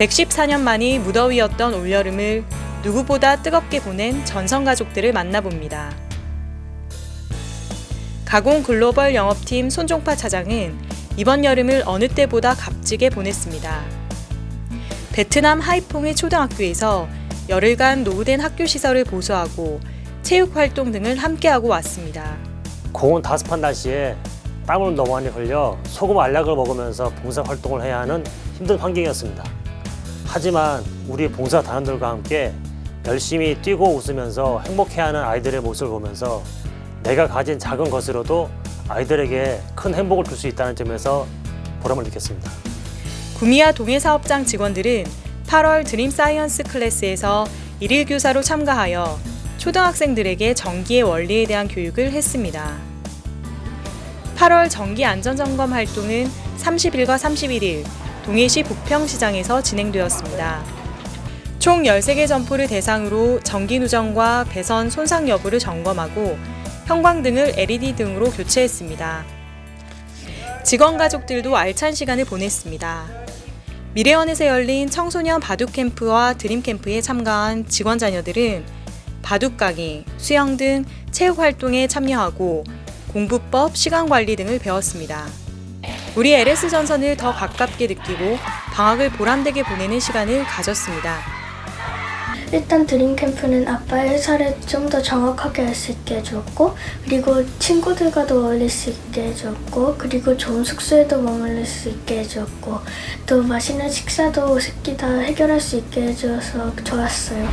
114년 만이 무더위였던 올여름을 누구보다 뜨겁게 보낸 전성 가족들을 만나봅니다. 가공 글로벌 영업팀 손종파 차장은 이번 여름을 어느 때보다 값지게 보냈습니다. 베트남 하이퐁의 초등학교에서 열흘간 노후된 학교 시설을 보수하고 체육 활동 등을 함께하고 왔습니다. 고온 다습한 날씨에 땀을 너무 많이 흘려 소금 알약을 먹으면서 봉사 활동을 해야 하는 힘든 환경이었습니다. 하지만 우리 봉사 단원들과 함께 열심히 뛰고 웃으면서 행복해하는 아이들의 모습을 보면서 내가 가진 작은 것으로도 아이들에게 큰 행복을 줄 수 있다는 점에서 보람을 느꼈습니다. 구미아 동해 사업장 직원들은 8월 드림 사이언스 클래스에서 일일 교사로 참가하여 초등학생들에게 전기의 원리에 대한 교육을 했습니다. 8월 전기 안전 점검 활동은 30일과 31일 동해시 부평시장에서 진행되었습니다. 총 13개 점포를 대상으로 전기 누전과 배선 손상 여부를 점검하고 형광 등을 LED 등으로 교체했습니다. 직원 가족들도 알찬 시간을 보냈습니다. 미래원에서 열린 청소년 바둑 캠프와 드림 캠프에 참가한 직원 자녀들은 바둑 강의, 수영 등 체육 활동에 참여하고 공부법, 시간 관리 등을 배웠습니다. 우리 LS 전선을 더 가깝게 느끼고 방학을 보람되게 보내는 시간을 가졌습니다. 일단 드림 캠프는 아빠의 회사를 좀 더 정확하게 알 수 있게 해주었고 그리고 친구들과도 어울릴 수 있게 해주었고 그리고 좋은 숙소에도 머물릴 수 있게 해주었고 또 맛있는 식사도 새끼 다 해결할 수 있게 해주어서 좋았어요.